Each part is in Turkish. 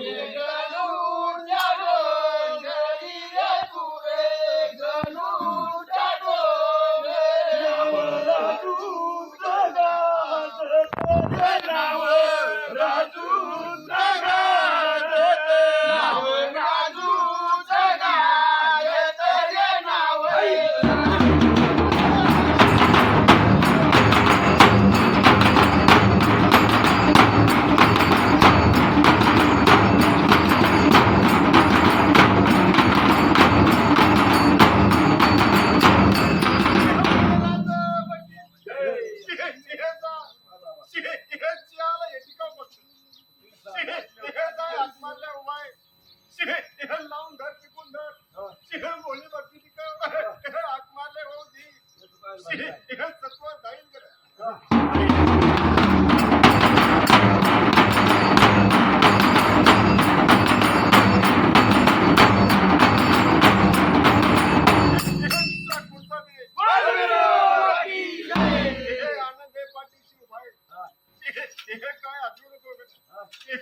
Yeah. Yeah,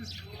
Gracias.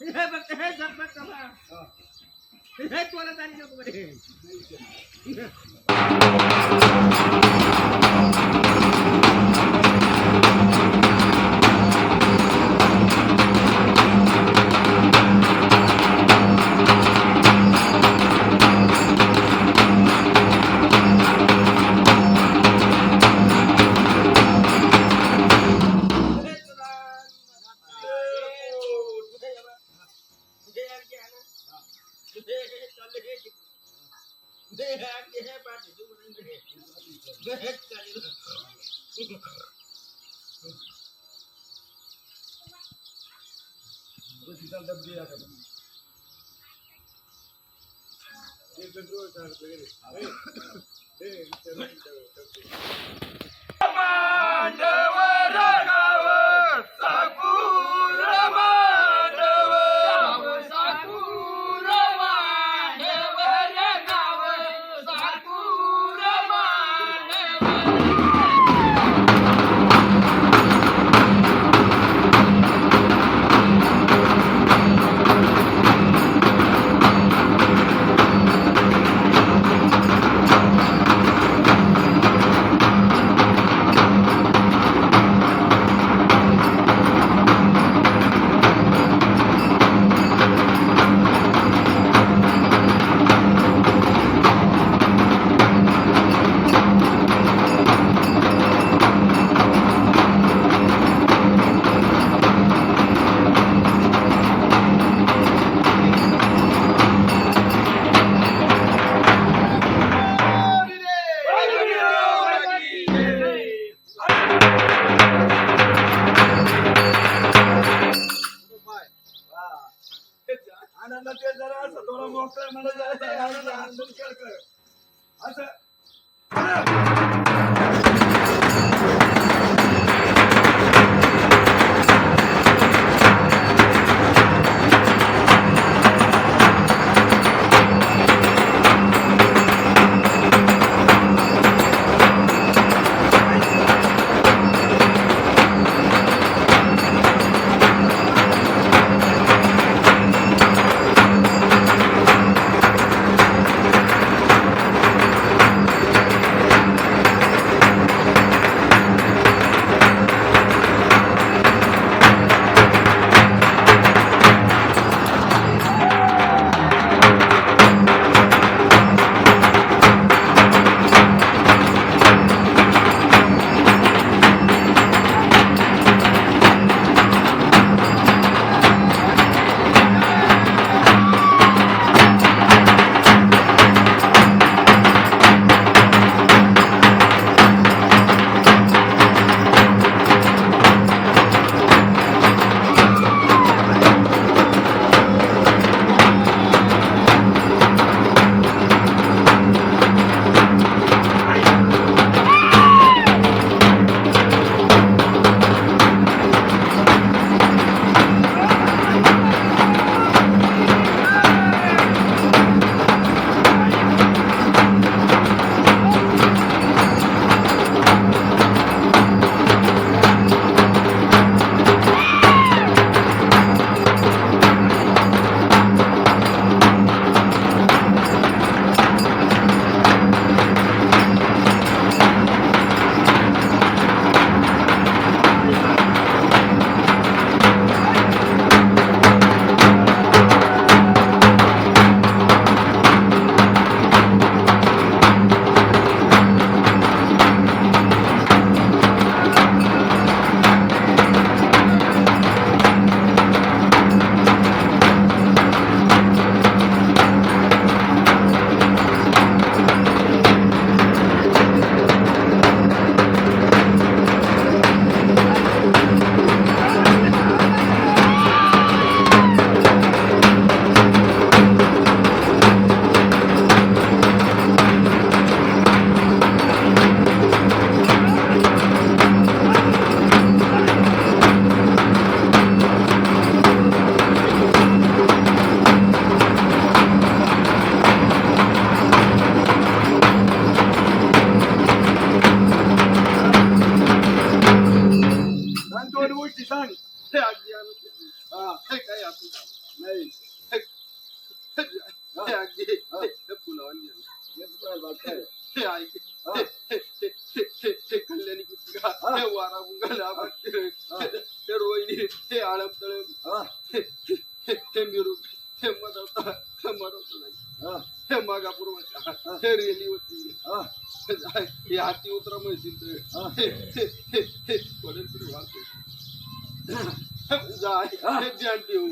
हे बघ हे झक बघ का हे कोणाला जाणी नको Come on, हे मरवता हे मरवता नाही. हे. मागापूर्वाच्या हे. रेली होती. हे. हाती उतरा म्हणशील पडेल तरी वाहतो जाय हे. ध्यान ठेवू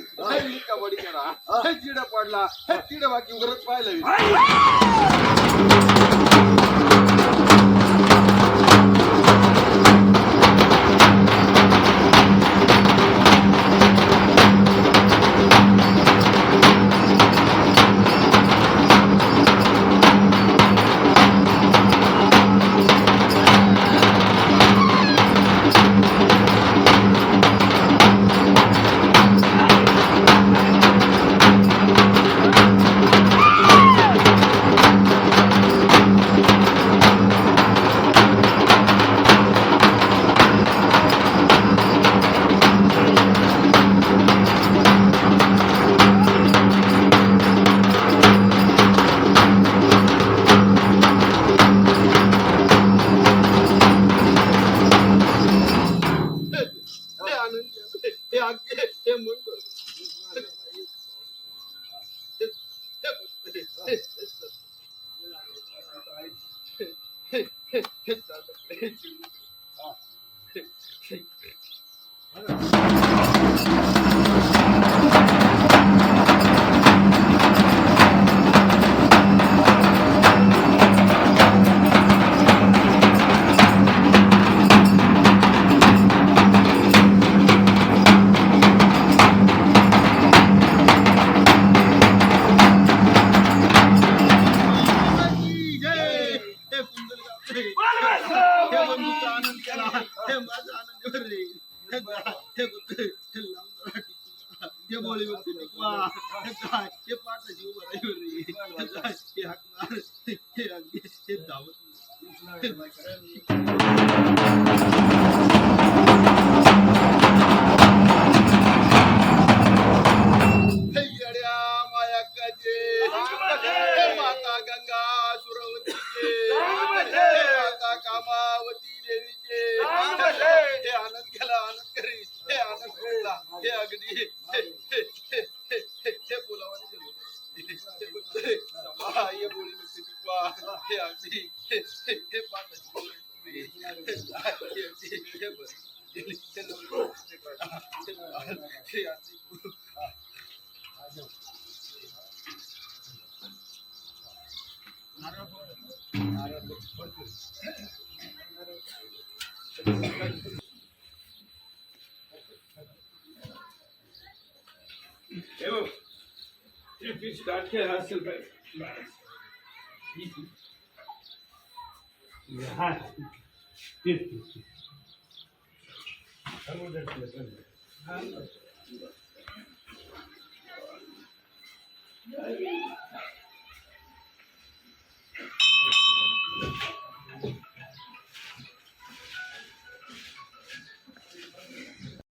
करा. हे. चिडा पडला हे चिडा बाकी उघडत पाहिलं ಬರ್ಲಿ ये बोली ये पाठ जीव बराबर Evo, if you start here, hustle back. Yeah, 50. I would have Thank you.